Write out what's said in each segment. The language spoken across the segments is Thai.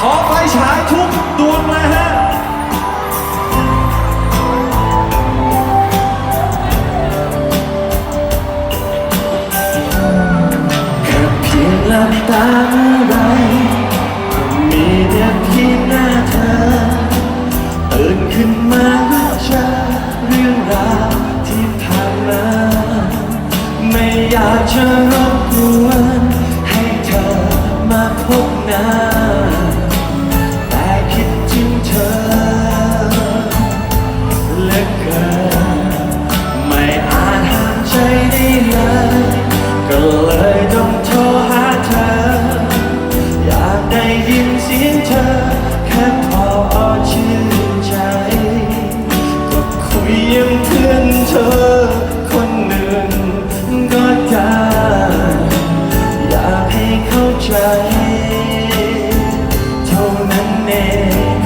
ขอไฟฉายทุกดวงนะฮะเลัตาเมื่อไรมีแต่เพียงหน้าเธอตื่นขึ้นมาก็เจอเรื่องราวที่ผ่านมา ไม่อยากจะรู้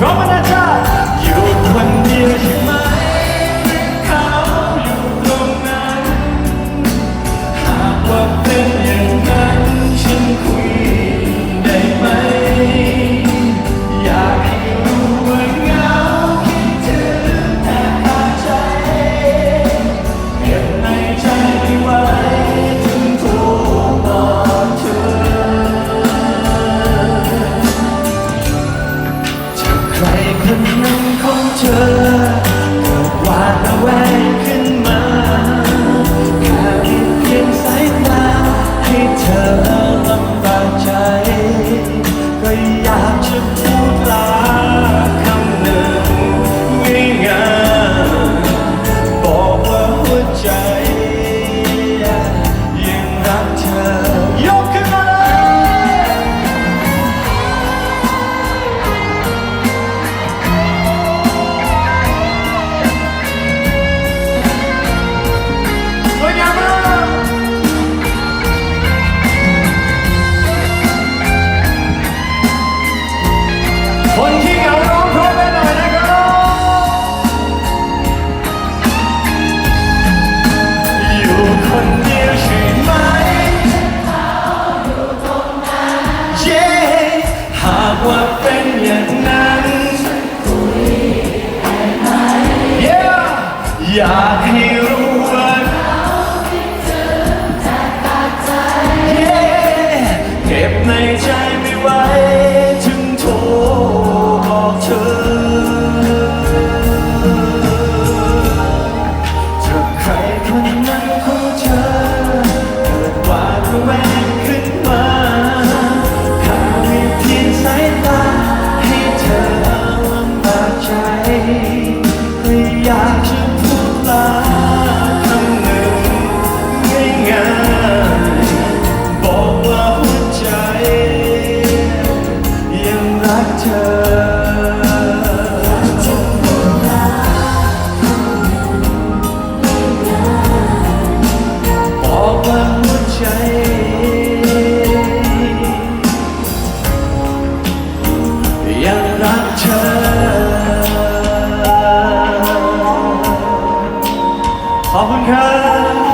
Roman 好分开